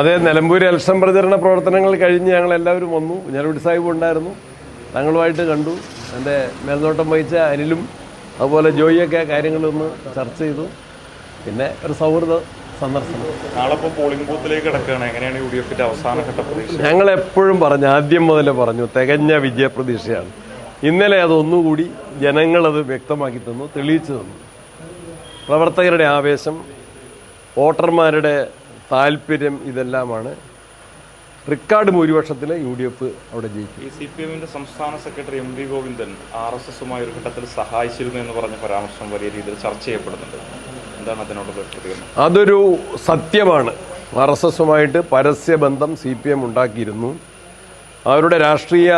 അതെ നിലമ്പൂർ ഇലക്ഷൻ പ്രചരണ പ്രവർത്തനങ്ങൾ കഴിഞ്ഞ് ഞങ്ങൾ എല്ലാവരും വന്നു കുഞ്ഞാലുടി സാഹിബ് ഉണ്ടായിരുന്നു. ഞങ്ങളുമായിട്ട് കണ്ടു. എന്റെ മേൽനോട്ടം വഹിച്ച അനിലും അതുപോലെ ജോയിയൊക്കെ കാര്യങ്ങളൊന്ന് ചർച്ച ചെയ്തു. പിന്നെ ഒരു സൗഹൃദ സന്ദർശനം. നാളെ പോളിംഗ് ബൂത്തിലേക്ക് കിടക്കുകയാണ്. എങ്ങനെയാണ് യു ഡി എഫിന്റെ അവസാനഘട്ട പ്രതീക്ഷ? ഞങ്ങൾ എപ്പോഴും പറഞ്ഞു ആദ്യം മുതലേ പറഞ്ഞു തികഞ്ഞ വിജയപ്രതീക്ഷയാണ്. ഇന്നലെ അതൊന്നുകൂടി ജനങ്ങളത് വ്യക്തമാക്കി തന്നു തെളിയിച്ചു തന്നു. പ്രവർത്തകരുടെ ആവേശം വോട്ടർമാരുടെ താല്പര്യം ഇതെല്ലാമാണ്. റിക്കാർഡ് ഭൂരിപക്ഷത്തിൽ യു ഡി എഫ് അവിടെ ജയിക്കും. ഈ സി പി എമ്മിന്റെ സംസ്ഥാന secretary M V Govindan R S എസുമായി ഒരു ഘട്ടത്തിൽ സഹായിച്ചിരുന്നു എന്ന് പറഞ്ഞ പരാമർശം വലിയ രീതിയിൽ ചർച്ച ചെയ്യപ്പെടുന്നുണ്ട്. എന്താണ് അതിനോടുള്ള പ്രതികരണം? അതൊരു സത്യമാണ്. ആർ എസ് എസുമായിട്ട് പരസ്യബന്ധം സി പി എം ഉണ്ടാക്കിയിരുന്നു. അവരുടെ രാഷ്ട്രീയ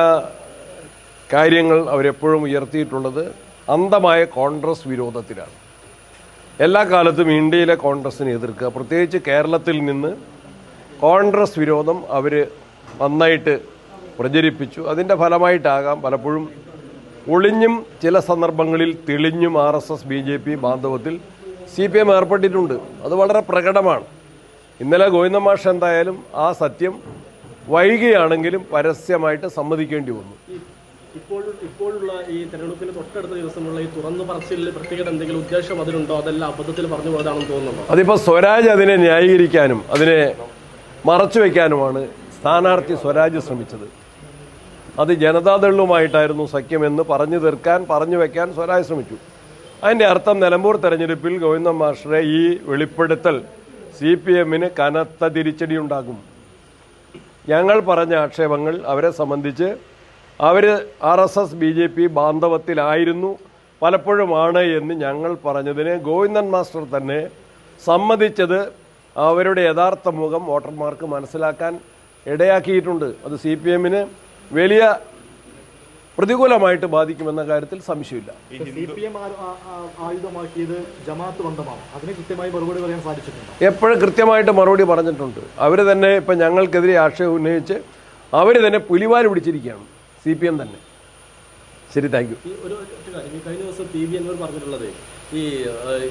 കാര്യങ്ങൾ അവരെപ്പോഴും ഉയർത്തിയിട്ടുള്ളത് അന്ധമായ കോൺഗ്രസ് വിരോധത്തിലാണ്. എല്ലാ കാലത്തും ഇന്ത്യയിലെ കോൺഗ്രസിനെ എതിർക്കുക. പ്രത്യേകിച്ച് കേരളത്തിൽ നിന്ന് കോൺഗ്രസ് വിരോധം അവർ നന്നായിട്ട് പ്രചരിപ്പിച്ചു. അതിന്റെ ഫലമായിട്ടാകാം പലപ്പോഴും ഒളിഞ്ഞും ചില സന്ദർഭങ്ങളിൽ തെളിഞ്ഞും R S S B J P ബാന്ധവത്തിൽ C P M ഏർപ്പെട്ടിട്ടുണ്ട്. അത് വളരെ പ്രകടമാണ്. ഇന്നലെ ഗോവിന്ദ മാഷ് എന്തായാലും ആ സത്യം വൈകിയാണെങ്കിലും പരസ്യമായിട്ട് സമ്മതിക്കേണ്ടി വന്നു. ഇപ്പോഴുള്ള ഈ തെരഞ്ഞെടുപ്പിന് തൊട്ടടുത്ത ദിവസമുള്ള ഈ തുറന്നു പറച്ചിലിൽ പ്രത്യേകത എന്തെങ്കിലും ഉദ്ദേശം അതിനുണ്ടോ അതെല്ലാം അബദ്ധത്തിൽ പറഞ്ഞു പോയതാണെന്ന് തോന്നുന്നുണ്ടോ? അതിപ്പോൾ സ്വരാജ് അതിനെ ന്യായീകരിക്കാനും അതിനെ മറച്ചു വെക്കാനുമാണ് സ്ഥാനാർത്ഥി സ്വരാജ് ശ്രമിച്ചത്. അത് ജനതാദളുമായിട്ടായിരുന്നു സഖ്യമെന്ന് പറഞ്ഞു തീർക്കാൻ പറഞ്ഞു വെക്കാൻ സ്വരാജ് ശ്രമിച്ചു. അതിന്റെ അർത്ഥം നിലമ്പൂർ തെരഞ്ഞെടുപ്പിൽ ഗോവിന്ദൻ മാസ്റ്ററെ ഈ വെളിപ്പെടുത്തൽ സി പി എമ്മിന് കനത്ത തിരിച്ചടി ഉണ്ടാകും ഞങ്ങൾ പറഞ്ഞ ആക്ഷേപങ്ങൾ അവരെ സംബന്ധിച്ച് അവർ R S S B J P ബാന്ധവത്തിലായിരുന്നു. പലപ്പോഴുമാണ് എന്ന് ഞങ്ങൾ പറഞ്ഞതിന് ഗോവിന്ദൻ മാസ്റ്റർ തന്നെ സമ്മതിച്ചത് അവരുടെ യഥാർത്ഥ മുഖം വോട്ടർമാർക്ക് മനസ്സിലാക്കാൻ ഇടയാക്കിയിട്ടുണ്ട്. അത് സി പി എമ്മിന് വലിയ പ്രതികൂലമായിട്ട് ബാധിക്കുമെന്ന കാര്യത്തിൽ സംശയമില്ല. സി പി എം ബന്ധമാണ്. അതിന് കൃത്യമായി മറുപടി പറയാൻ സാധിച്ചിട്ടുണ്ട്? എപ്പോഴും കൃത്യമായിട്ട് മറുപടി പറഞ്ഞിട്ടുണ്ട്. അവർ തന്നെ ഇപ്പം ഞങ്ങൾക്കെതിരെ ആക്ഷേപം ഉന്നയിച്ച് അവർ തന്നെ പുലിവാൽ പിടിച്ചിരിക്കുകയാണ്. സി പി എം തന്നെ. ശരി താങ്ക് യു ഈ ഒരു ഒറ്റ കാര്യം. ഈ കഴിഞ്ഞ ദിവസം പി വി എന്നോട് പറഞ്ഞിട്ടുള്ളത് ഈ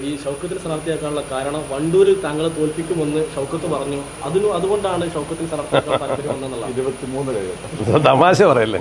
ഈ ഷൗക്കത്തിന് സ്ഥാനാർത്ഥിയാക്കാനുള്ള കാരണം വണ്ടൂരിൽ താങ്കളെ തോൽപ്പിക്കുമെന്ന് ഷൗക്കത്ത് പറഞ്ഞു. അതിനു അതുകൊണ്ടാണ് ഷൗക്കത്തിന് സ്ഥാനാർത്ഥിയാക്കാൻ താല്പര്യം തമാശ പറയല്ലേ